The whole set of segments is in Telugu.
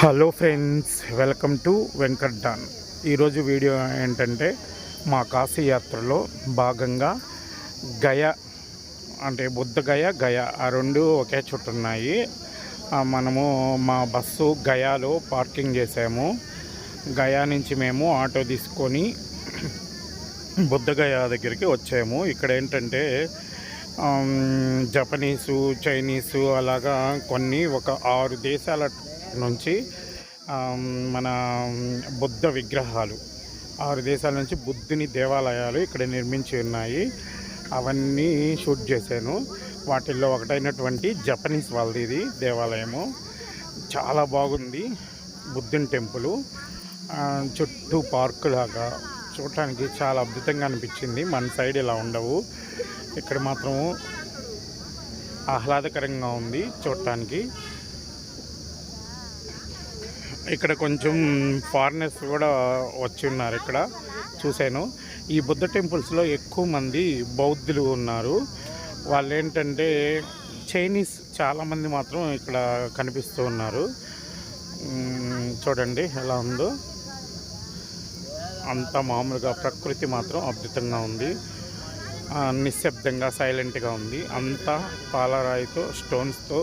Hello friends welcome to Venkat Don. ఈరోజు వీడియో ఏంటంటే మా కాశీ యాత్రలో భాగంగా గయ అంటే బుద్ధగయ గయ ఆ రెండు ఒకే చోటు ఉన్నాయి. మనము మా బస్సు గయాలో పార్కింగ్ చేసాము. గయా నుంచి మేము ఆటో తీసుకొని బుద్ధగయ దగ్గరికి వచ్చాము. ఇక్కడ ఏంటంటే జపనీసు చైనీసు అలాగా కొన్ని ఒక ఆరు దేశాల నుంచి మన బుద్ధ విగ్రహాలు. ఆరు దేశాల నుంచి బుద్ధుని దేవాలయాలు ఇక్కడ నిర్మించి ఉన్నాయి. అవన్నీ షూట్ చేశాను. వాటిల్లో ఒకటైనటువంటి జపనీస్ వాళ్ళది ఇది దేవాలయము. చాలా బాగుంది. బుద్ధుని టెంపుల్. చుట్టూ పార్కు లాగా చూడటానికి చాలా అద్భుతంగా అనిపించింది. మన సైడ్ ఇలా ఉండవు. ఇక్కడ మాత్రం ఆహ్లాదకరంగా ఉంది చూడటానికి. ఇక్కడ కొంచెం ఫారినర్స్ కూడా వచ్చి ఉన్నారు ఇక్కడ. చూశాను. ఈ బుద్ధ టెంపుల్స్లో ఎక్కువ మంది బౌద్ధులు ఉన్నారు. వాళ్ళు ఏంటంటే చైనీస్ చాలామంది మాత్రం ఇక్కడ కనిపిస్తూ ఉన్నారు. చూడండి ఎలా ఉందో. అంత మామూలుగా ప్రకృతి మాత్రం అద్భుతంగా ఉంది. నిశ్శబ్దంగా సైలెంట్గా ఉంది. అంతా పాలరాయితో స్టోన్స్తో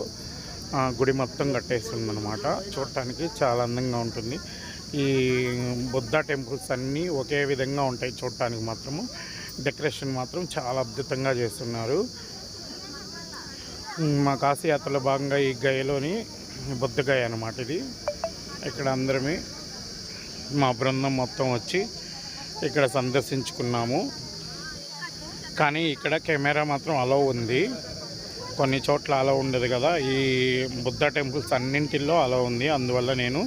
గుడి మొత్తం కట్టేస్తుందన్నమాట చూడటానికి చాలా అందంగా ఉంటుంది. ఈ బుద్ధ టెంపుల్స్ అన్నీ ఒకే విధంగా ఉంటాయి చూడటానికి మాత్రము. డెకరేషన్ మాత్రం చాలా అద్భుతంగా చేస్తున్నారు. మా కాశీయాత్రలో భాగంగా ఈ గయలోని బుద్ధ గయ అనమాట ఇది. ఇక్కడ అందరమే మా బృందం మొత్తం వచ్చి ఇక్కడ సందర్శించుకున్నాము. కానీ ఇక్కడ కెమెరా మాత్రం అలో ఉంది. కొన్ని చోట్ల అలా ఉండదు కదా. ఈ బుద్ధ టెంపుల్స్ అన్నింటిల్లో అలో ఉంది. అందువల్ల నేను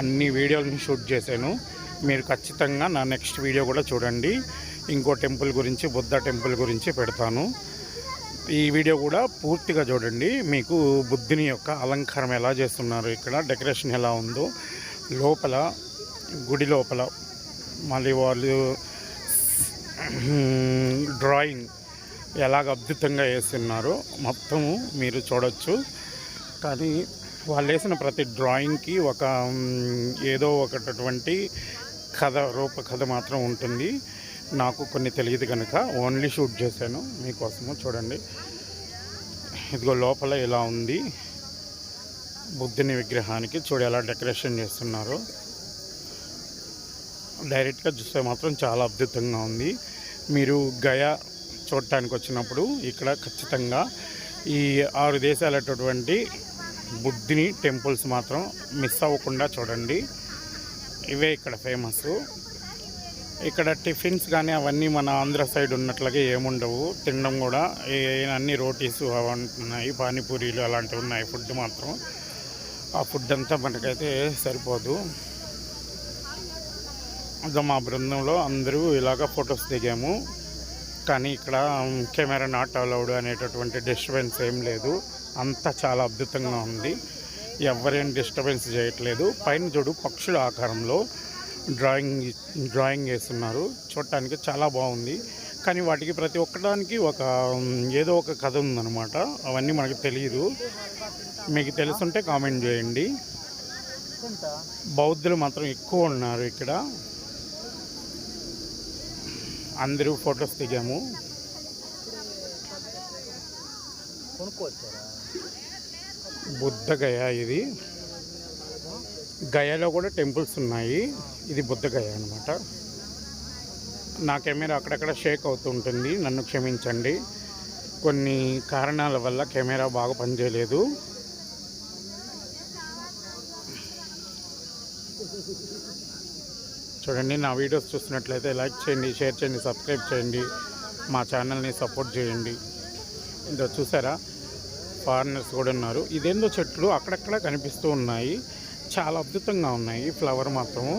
అన్ని వీడియోలను షూట్ చేశాను. మీరు ఖచ్చితంగా నా నెక్స్ట్ వీడియో కూడా చూడండి. ఇంకో టెంపుల్ గురించి బుద్ధ టెంపుల్ గురించి పెడతాను. ఈ వీడియో కూడా పూర్తిగా చూడండి. మీకు బుద్ధుని యొక్క అలంకారం ఎలా చేస్తున్నారు ఇక్కడ డెకరేషన్ ఎలా ఉందో లోపల గుడి లోపల మళ్ళీ వాళ్ళు డ్రాయింగ్ ఎలాగ అద్భుతంగా వేస్తున్నారో మొత్తము మీరు చూడొచ్చు. కానీ వాళ్ళు వేసిన ప్రతి డ్రాయింగ్కి ఒక ఏదో ఒకటటువంటి కథ రూపకథ మాత్రం ఉంటుంది. నాకు కొన్ని తెలియదు కనుక ఓన్లీ షూట్ చేశాను మీకోసము చూడండి. ఇదిగో లోపల ఇలా ఉంది. బుద్ధుని విగ్రహానికి చూడు ఎలా డెకరేషన్ చేస్తున్నారు. డైరెక్ట్గా చూస్తే మాత్రం చాలా అద్భుతంగా ఉంది. మీరు గయా చూడటానికి వచ్చినప్పుడు ఇక్కడ ఖచ్చితంగా ఈ ఆరు దేశాలటువంటి బుద్ధిని టెంపుల్స్ మాత్రం మిస్ అవ్వకుండా చూడండి. ఇవే ఇక్కడ ఫేమస్. ఇక్కడ టిఫిన్స్ కానీ అవన్నీ మన ఆంధ్ర సైడ్ ఉన్నట్లుగా ఏముండవు. తినడం కూడా ఏ- అన్ని రోటీస్ అవన్నీ ఉన్నాయి పానీపూరీలు అలాంటివి ఉన్నాయి ఫుడ్ మాత్రం. ఆ ఫుడ్ అంతా మనకైతే సరిపోదు. ఇంకా మా బృందంలో అందరూ ఇలాగ ఫొటోస్ దిగాము. కానీ ఇక్కడ కెమెరా నాట్ అలౌడ్ అనేటటువంటి డిస్టర్బెన్స్ ఏం లేదు. అంతా చాలా అద్భుతంగా ఉంది. ఎవరేం డిస్టర్బెన్స్ చేయట్లేదు. పైన చూడు పక్షుల ఆకారంలో డ్రాయింగ్ డ్రాయింగ్ వేస్తున్నారు. చూడటానికి చాలా బాగుంది. కానీ వాటికి ప్రతి ఒక్కదానికి ఒక ఏదో ఒక కథ ఉందన్నమాట. అవన్నీ మనకు తెలియదు మీకు తెలుసుంటే కామెంట్ చేయండి. బౌద్ధులు మాత్రం ఎక్కువ ఉన్నారు ఇక్కడ. అందరూ ఫొటోస్ దిగాము. బుద్ధగయ బుద్ధ ఇది. గయలో కూడా టెంపుల్స్ ఉన్నాయి. ఇది బుద్ధగయ అనమాట నా కెమెరా అక్కడక్కడ షేక్ అవుతుంటుంది. నన్ను క్షమించండి. కొన్ని కారణాల వల్ల కెమెరా బాగా పనిచేయలేదు. చూడండి నా వీడియోస్ చూసినట్లయితే లైక్ చేయండి షేర్ చేయండి సబ్స్క్రైబ్ చేయండి మా ఛానల్ని సపోర్ట్ చేయండి. ఇంత చూసారా? ఫారినర్స్ కూడా ఉన్నారు. ఇదేందో చెట్లు అక్కడక్కడ కనిపిస్తూ ఉన్నాయి. చాలా అద్భుతంగా ఉన్నాయి. ఫ్లవర్ మాత్రము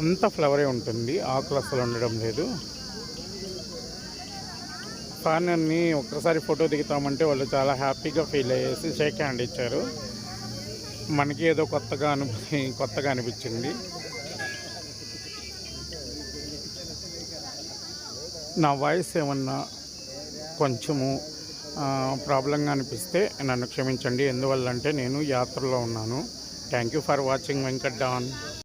అంత ఫ్లవరే ఉంటుంది. ఆకులు అసలు ఉండడం లేదు. ఫారినర్ని ఒక్కసారి ఫోటో దిగుతామంటే వాళ్ళు చాలా హ్యాపీగా ఫీల్ అయ్యేసి షేక్ హ్యాండ్ ఇచ్చారు. మనకి ఏదో కొత్తగా అనిపి కొత్తగా అనిపించింది. నా వాయిస్ ఏమన్నా కొంచెము ప్రాబ్లంగా అనిపిస్తే నన్ను క్షమించండి. ఎందువల్లంటే నేను యాత్రలో ఉన్నాను. Thank you for watching Venkat Don.